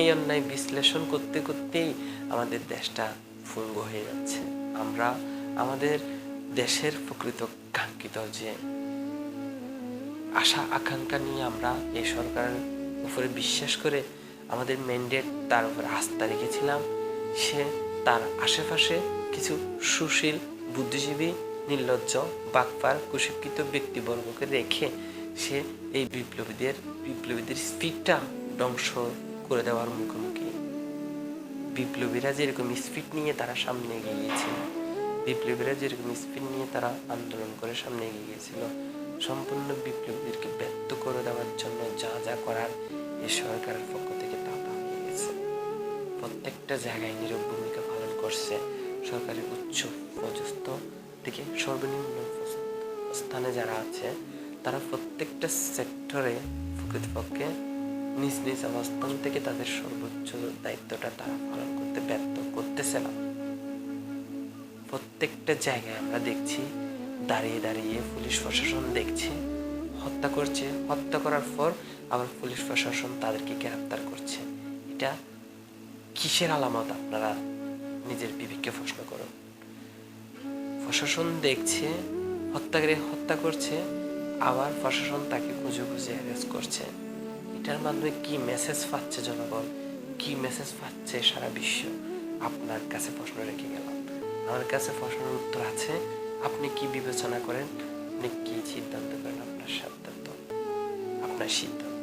এই অন্যায় বিশ্লেষণ করতে করতেই আমাদের দেশটা ফুঙ্গ হয়ে যাচ্ছে। আমরা আমাদের দেশের প্রকৃত কাঙ্ক্ষিত যে আশা, আকাঙ্ক্ষা নিয়ে আমরা এই সরকারের উপরে বিশ্বাস করে আমাদের ম্যান্ডেট তার উপর আস্থা রেখেছিলাম, সে তার আশেপাশে কিছু সুশীল, বুদ্ধিজীবী, নির্লজ্জ বাকপার কুশিক্ষিত ব্যক্তিবর্গকে রেখে সে এই বিপ্লবীদের বিপ্লবীদের স্পিডটা ধ্বংস করে দেওয়ার মুখোমুখি। বিপ্লবীরা যেরকম স্পিড নিয়ে তারা সামনে এগিয়ে গিয়েছিল, বিপ্লবীরা যেরকম স্পিড নিয়ে তারা আন্দোলন করে সামনে এগিয়ে গিয়েছিল, সম্পূর্ণ বিপ্লবীদেরকে ব্যক্ত করে দেওয়ার জন্য যা যা করার এই সরকারের পক্ষ থেকে তা হয়ে গেছে। প্রত্যেকটা জায়গায় নীরব ভূমিকা পালন করছে সরকারের উচ্চ পদস্থ থেকে সর্বনিম্ন স্থানে যারা আছে, তারা প্রত্যেকটা সেক্টরে প্রকৃতপক্ষে নিজ নিজ অবস্থান থেকে তাদের সর্বোচ্চ দায়িত্বটা তারা পালন করতে ব্যর্থ করতেছে না। প্রত্যেকটা জায়গায় আমরা দেখছি, দাঁড়িয়ে দাঁড়িয়ে পুলিশ প্রশাসন দেখছে, হত্যা করছে, হত্যা করার পর আবার পুলিশ প্রশাসন তাদেরকে গ্রেপ্তার করছে। এটা কিসের আলামত আপনারা নিজের বিবেককে প্রশ্ন করুন? প্রশাসন দেখছে, হত্যাকারী হত্যা করছে, আবার প্রশাসন তাকে খুঁজে খুঁজে অ্যারেস্ট করছে। এটার মাধ্যমে কি মেসেজ পাচ্ছে জনগণ? কি মেসেজ পাচ্ছে সারা বিশ্ব? আপনার কাছে প্রশ্ন রেখে গেলাম। আমার কাছে প্রশ্নের উত্তর আছে। আপনি কি বিবেচনা করেন? আপনি কি সিদ্ধান্ত করেন? আপনার সিদ্ধান্ত। আপনার সিদ্ধান্ত।